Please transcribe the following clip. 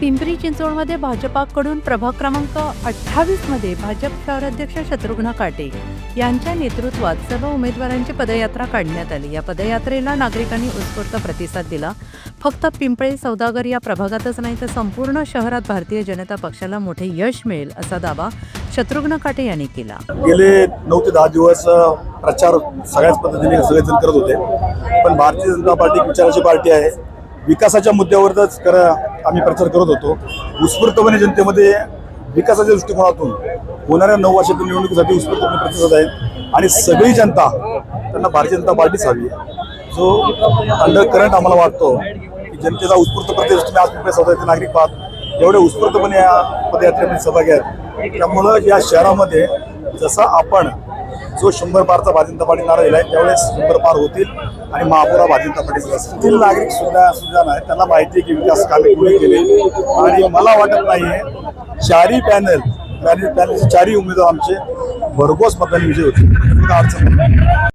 पिंपरी चिंचवडमध्ये भाजपाकडून प्रभाग क्रमांक अठ्ठावीसमध्ये भाजप शहराध्यक्ष शत्रुघ्न काटे यांच्या नेतृत्वात सर्व उमेदवारांची पदयात्रा काढण्यात आली. या पदयात्रेला नागरिकांनी उत्स्फूर्त प्रतिसाद दिला. फक्त पिंपळे सौदागर या प्रभागातच नाही तर संपूर्ण शहरात भारतीय जनता पक्षाला मोठे यश मिळेल असा दावा शत्रुघ्न काटे यांनी केला. गेले नऊ ते दहा दिवस प्रचार सगळ्याच पद्धतीने सगळेजण करत होते. पण भारतीय जनता पार्टी विचाराची पार्टी आहे. विकासाच्या मुद्द्यावरच खरं आम्ही प्रचार करत होतो. उत्स्फूर्तपणे जनतेमध्ये विकासाच्या दृष्टिकोनातून होणाऱ्या नऊ वर्षातील निवडणुकीसाठी उत्स्फूर्तपणे प्रतिसाद आहे. आणि सगळी जनता त्यांना भारतीय जनता पार्टीच हवी जो अंडर करंट आम्हाला वाटतो की जनतेचा उत्स्फूर्त प्रतिसाद तुम्ही आज मुंबई सौदाचे नागरिक पाहत एवढे उत्स्फूर्तपणे या पदयात्रेमध्ये सहभागी आहेत. त्यामुळं या शहरामध्ये जसा आपण जो शंभर पारचा भारतीय जनता पार्टी नारा दिलाय त्यावेळेस शंभर पार होतील आणि महापुरा भारतीय जनता असतील नागरिक सुद्धा सुद्धा नाही त्यांना माहिती आहे की विकास कामे पुढे केले. आणि मला वाटत नाहीये चारही पॅनल पॅनल पॅनलचे चारही उमेदवार आमचे भरघोस मतांनी विजय होतील. अडचण